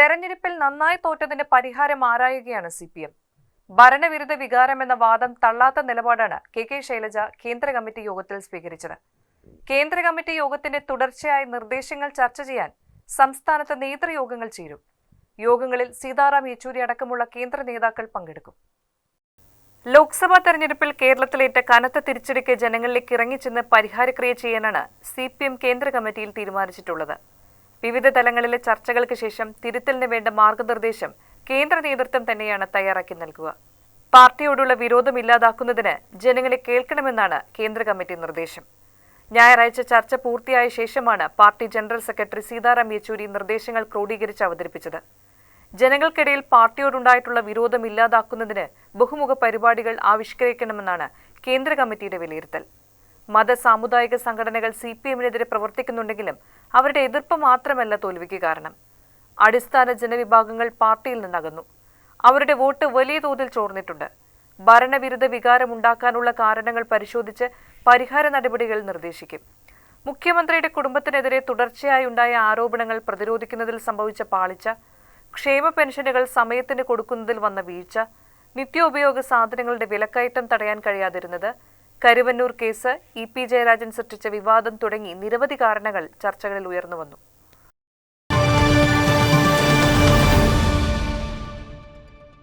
തെരഞ്ഞെടുപ്പിൽ നന്നായി തോറ്റതിന്റെ പരിഹാരം ആരായുകയാണ് സി പി എം ഭരണവിരുദ്ധ വികാരമെന്ന വാദം തള്ളാത്ത നിലപാടാണ് കെ കെ ശൈലജ കേന്ദ്ര കമ്മിറ്റി യോഗത്തിൽ സ്വീകരിച്ചത്. കേന്ദ്ര കമ്മിറ്റി യോഗത്തിന്റെ തുടർച്ചയായ നിർദ്ദേശങ്ങൾ ചർച്ച ചെയ്യാൻ സംസ്ഥാനത്ത് നേതൃയോഗങ്ങൾ ചേരും. യോഗങ്ങളിൽ സീതാറാം യെച്ചൂരി അടക്കമുള്ള കേന്ദ്ര നേതാക്കൾ പങ്കെടുക്കും. ലോക്സഭാ തെരഞ്ഞെടുപ്പിൽ കേരളത്തിലേറ്റ കനത്ത തിരിച്ചടിക്ക് ജനങ്ങളിലേക്ക് ഇറങ്ങിച്ചെന്ന് പരിഹാരക്രിയ ചെയ്യാനാണ് സി പി എം കേന്ദ്ര കമ്മിറ്റിയിൽ തീരുമാനിച്ചിട്ടുള്ളത്. വിവിധ തലങ്ങളിലെ ചർച്ചകൾക്ക് ശേഷം തിരുത്തലിന് വേണ്ട മാർഗനിർദ്ദേശം കേന്ദ്ര നേതൃത്വം തന്നെയാണ് തയ്യാറാക്കി നൽകുക. പാർട്ടിയോടുള്ള വിരോധം ഇല്ലാതാക്കുന്നതിന് ജനങ്ങളെ കേൾക്കണമെന്നാണ് കേന്ദ്ര കമ്മിറ്റി നിർദ്ദേശം. ഞായറാഴ്ച ചർച്ച പൂർത്തിയായ ശേഷമാണ് party general secretary Sitaram Yechury നിർദ്ദേശങ്ങൾ ക്രോഡീകരിച്ച് അവതരിപ്പിച്ചത്. ജനങ്ങൾക്കിടയിൽ പാർട്ടിയോടുണ്ടായിട്ടുള്ള വിരോധം ഇല്ലാതാക്കുന്നതിന് ബഹുമുഖ പരിപാടികൾ ആവിഷ്കരിക്കണമെന്നാണ് കേന്ദ്ര കമ്മിറ്റിയുടെ വിലയിരുത്തൽ. മത സാമുദായിക സംഘടനകൾ സി പി എമ്മിനെതിരെ പ്രവർത്തിക്കുന്നുണ്ടെങ്കിലും അവരുടെ എതിർപ്പ് മാത്രമല്ല തോൽവിക്ക് കാരണം. അടിസ്ഥാന ജനവിഭാഗങ്ങൾ പാർട്ടിയിൽ നിന്നകന്നു. അവരുടെ വോട്ട് വലിയ തോതിൽ ചോർന്നിട്ടുണ്ട്. ഭരണവിരുദ്ധ വികാരമുണ്ടാക്കാനുള്ള കാരണങ്ങൾ പരിശോധിച്ച് പരിഹാര നടപടികൾ നിർദ്ദേശിക്കും. മുഖ്യമന്ത്രിയുടെ കുടുംബത്തിനെതിരെ തുടർച്ചയായി ഉണ്ടായ ആരോപണങ്ങൾ പ്രതിരോധിക്കുന്നതിൽ സംഭവിച്ച പാളിച്ച ക്ഷേമ പെൻഷനുകൾ സമയത്തിന് കൊടുക്കുന്നതിൽ വന്ന വീഴ്ച നിത്യോപയോഗ സാധനങ്ങളുടെ വിലക്കയറ്റം തടയാൻ കഴിയാതിരുന്നത് Karuvannur case E P Jayarajan സൃഷ്ടിച്ച വിവാദം തുടങ്ങി നിരവധി കാരണങ്ങൾ ചർച്ചകളിൽ ഉയർന്നുവന്നു